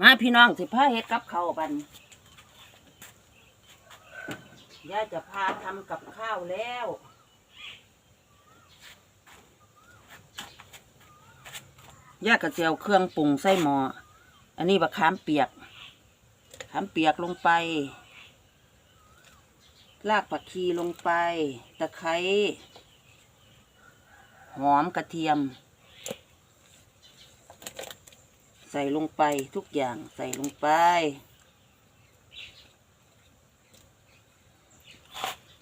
มาพี่น้องสิพาเฮ็ดกับข้าวบันยายจะพาทำกับข้าวแล้วย่าก็เจียวเครื่องปรุงใส่หม้ออันนี้บะขามเปียกขามเปียกลงไป รากผักชีลงไป ตะไคร้ หอมกระเทียม ใส่ลงไปทุกอย่างใส่ลงไป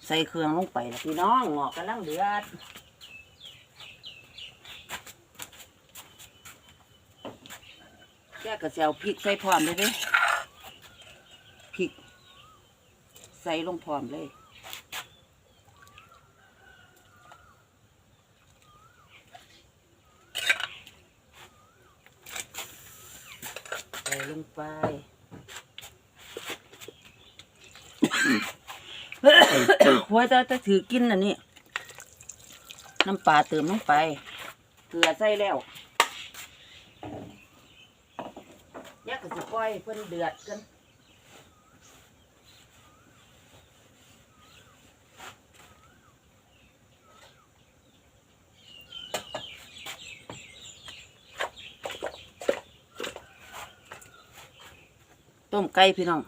ใส่เครื่องลงไปแล้วพี่น้องหงอกกำลังเดือดแยกกระเจียวพริกใส่พร้อมเลยเด้พริก ใส่ลงพร้อมเลย ลงไป หัวจะจะถือกินอันนี้ น้ำปลาเติมลงไป เกลือใส่แล้วยักษ์ก็สิปล่อยให้เพิ่นเดือดกัน ต้มไก่พี่น้อง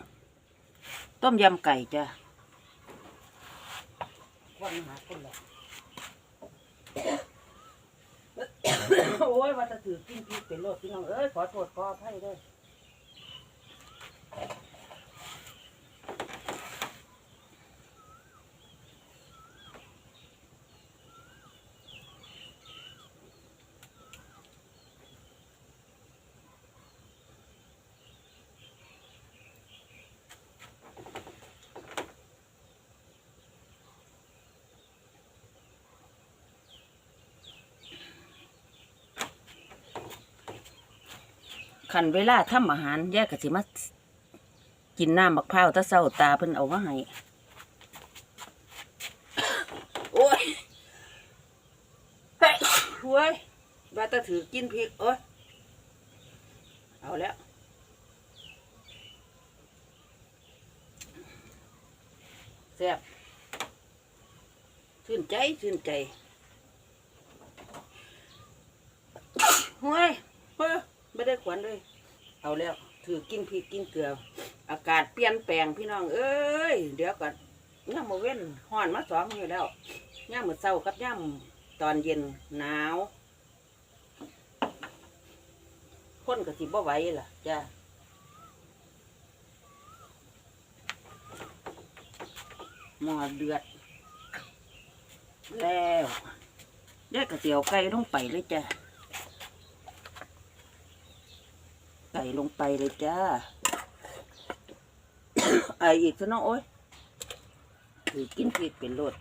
ต้มยำไก่จ้ะวันหาคนละโอ้ยว่าจะถือกินพริกเป็นโลดพี่น้อง เอ้ย ขอโทษขออภัยด้วย ขันเวลาทำอาหารแยกกะสิมากินน้ำมะพร้าวตะเศร้าตาเพิ่นเอามาให้โอ้ยเฮ้ยโว้ยว่าตะถือกินพริกโอ้ยเอาแล้วแซ่บชื่นใจชื่นใจห้วยเฮ้ย ไม่ได้ขวัญเลย เอาแล้ว ถือกินพริกกินเกลือ อากาศเปลี่ยนแปลงพี่น้อง เอ้ย เดี๋ยวก่อนย่ามมาเว้นห้อนมาสองมือแล้วย่ามมือเช้ากับย่ามตอนเย็นหนาวคนก็สิบ่ไหวล่ะจ้าหม้อเดือด แล้วเดี๋ยวก็เสียวไก่ลงไปเลยจ้า ไก่ลงไปเลยจ้าไออีกซะเนาะโอ้ยถือกินพริกเป็นรส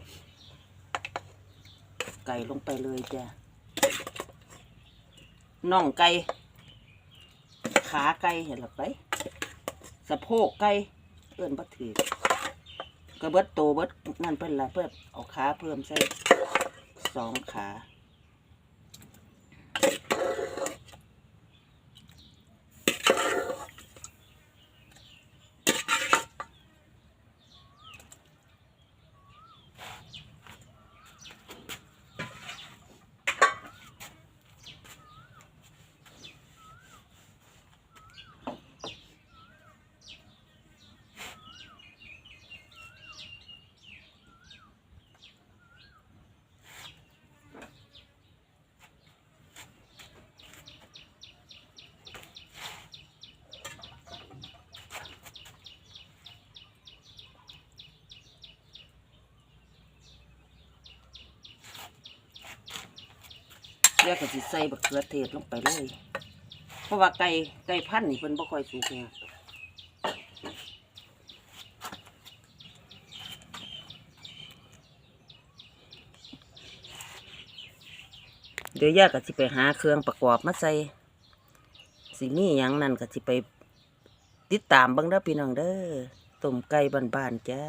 ไก่ลงไปเลยจ้าน่องไก่ ขาไก่เห็นหรือไป สะโพกไก่ เอิ้นบ่ถือก็เบิดโตเบิดนั่นเพิ่นละเพิ่นเอาขาเพิ่มใส่สองขา เรียกก็สิใส่บักเขือเทศลงไปเลย เพราะว่าไก่ไก่พันธุ์นี่เพิ่นบ่ค่อยสุกเนี่ยเดี๋ยวย่าก็สิไปหาเครื่องประกอบมาใส่สิมีหยังนั่นก็สิไปติดตามบิ่งเด้อพี่น้องเด้อต้มไก่บ้านๆจ้า